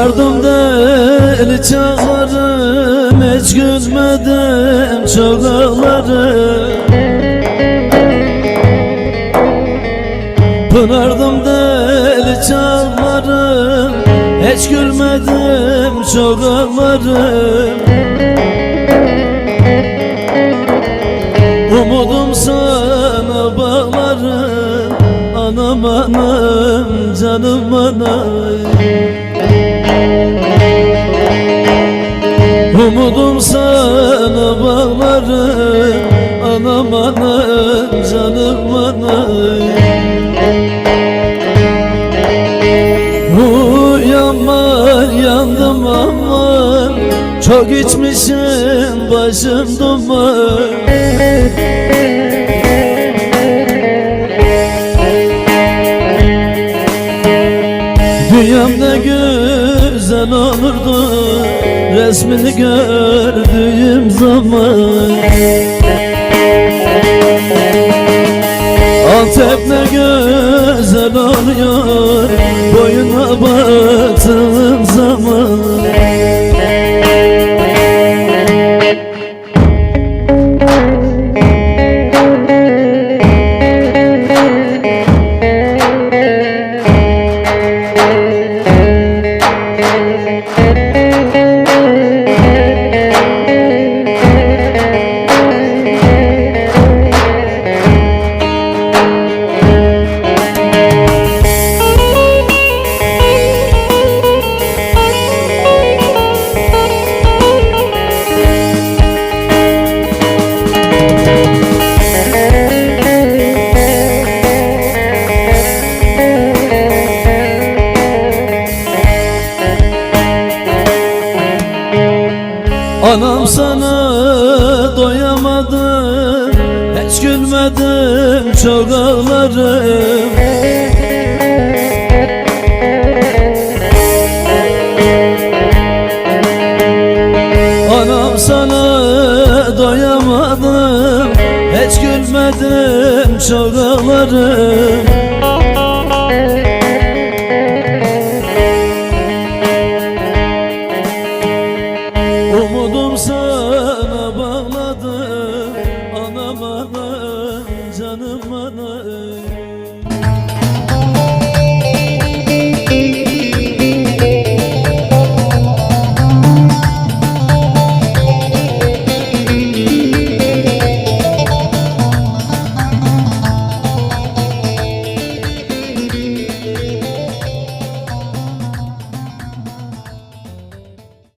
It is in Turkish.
Pınardım deli çağlarım Hiç gülmedim çok ağlarım Pınardım deli çağlarım Hiç gülmedim çok ağlarım Umudum sana bağlarım Anam anam canım anam bağlarım Anam anam canım anam Uyanma yandım aman Çok içmişim başım duman. Dünyam ne güzel olurdu Resmini gördüğüm zaman Antep ne güzel oluyor Boyuna baktığım zaman Anam sana doyamadım Hiç gülmedim çok ağlarım. Anam sana doyamadım Hiç gülmedim çok ağlarım umudumsa